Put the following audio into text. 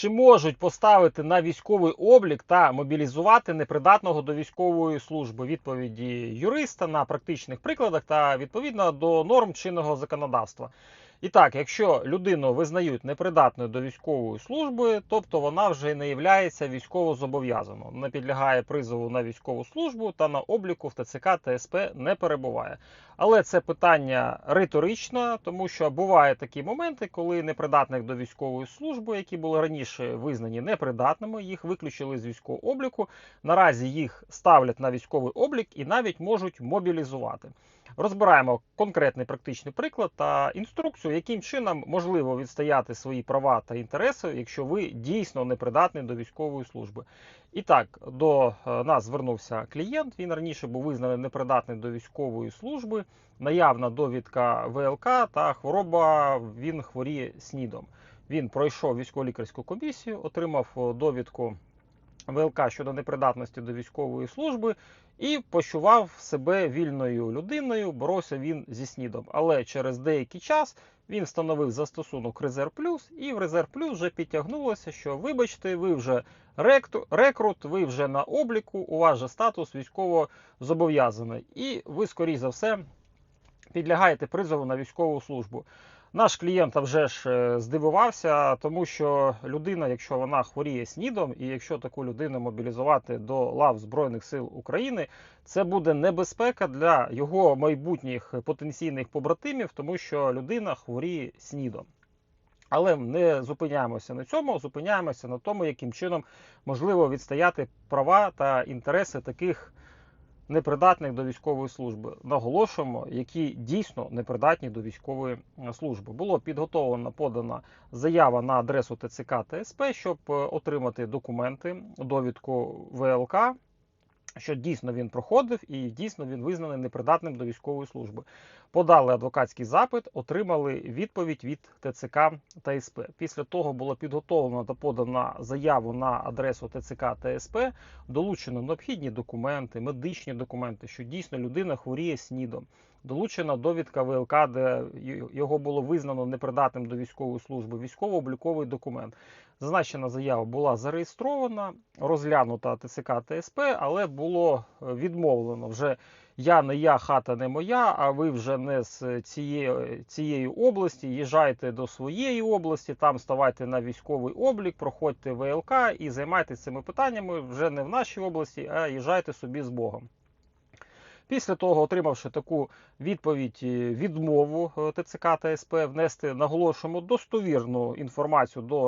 Чи можуть поставити на військовий облік та мобілізувати непридатного до військової служби відповіді юриста на практичних прикладах та відповідно до норм чинного законодавства? І так, якщо людину визнають непридатною до військової служби, тобто вона вже не є військово зобов'язаною, не підлягає призову на військову службу та на обліку в ТЦК та СП не перебуває. Але це питання риторичне, тому що бувають такі моменти, коли непридатних до військової служби, які були раніше визнані непридатними, їх виключили з військового обліку. Наразі їх ставлять на військовий облік і навіть можуть мобілізувати. Розбираємо конкретний практичний приклад та інструкцію, яким чином можливо відстояти свої права та інтереси, якщо ви дійсно непридатний до військової служби. І так, до е, нас звернувся клієнт. Він раніше був визнаний непридатний до військової служби, наявна довідка ВЛК та хвороба. Він хворіє СНІДом. Він пройшов військово-лікарську комісію, отримав е, довідку ВЛК щодо непридатності до військової служби і почував себе вільною людиною. Боровся він зі СНІДом. Але через деякий час він встановив застосунок Резерв Плюс, і в Резерв Плюс вже підтягнулося, що вибачте, ви вже рекрут, ви вже на обліку, у вас же статус військово зобов'язаний. І ви, скоріш за все, підлягаєте призову на військову службу. Наш клієнт вже ж е, здивувався, тому що людина, якщо вона хворіє СНІДом, і якщо таку людину мобілізувати до лав Збройних сил України, це буде небезпека для його майбутніх потенційних побратимів, тому що людина хворіє СНІДом. Але не зупиняємося на цьому, зупиняємося на тому, яким чином можливо відстояти права та інтереси таких непридатних до військової служби. Наголошуємо, які дійсно непридатні до військової е, служби. Було підготовлено подана заява на адресу ТЦК СП, щоб е, отримати документи, довідку ВЛК. Що дійсно він проходив і дійсно він визнаний непридатним до військової служби. Подали адвокатський запит, отримали відповідь від ТЦК та СП. Після того було підготовлено та подана заяву на адресу ТЦК та СП, долучено необхідні документи, медичні документи, що дійсно людина хворіє СНІДом. Долучена довідка ВЛК, де його було визнано непридатним до військової служби, військово-обліковий документ. Зазначена заява була зареєстрована, розглянута ТЦК та СП, але було е, відмовлено вже я не я, хата не моя, а ви вже не з цієї, цієї області. Їжджайте до своєї області, там ставайте на військовий облік, проходьте ВЛК і займайтеся цими питаннями вже не в нашій області, а їжджайте собі з Богом. Після того, отримавши таку відповідь е, відмову е, ТЦК та СП, внести наголошуємо достовірну інформацію до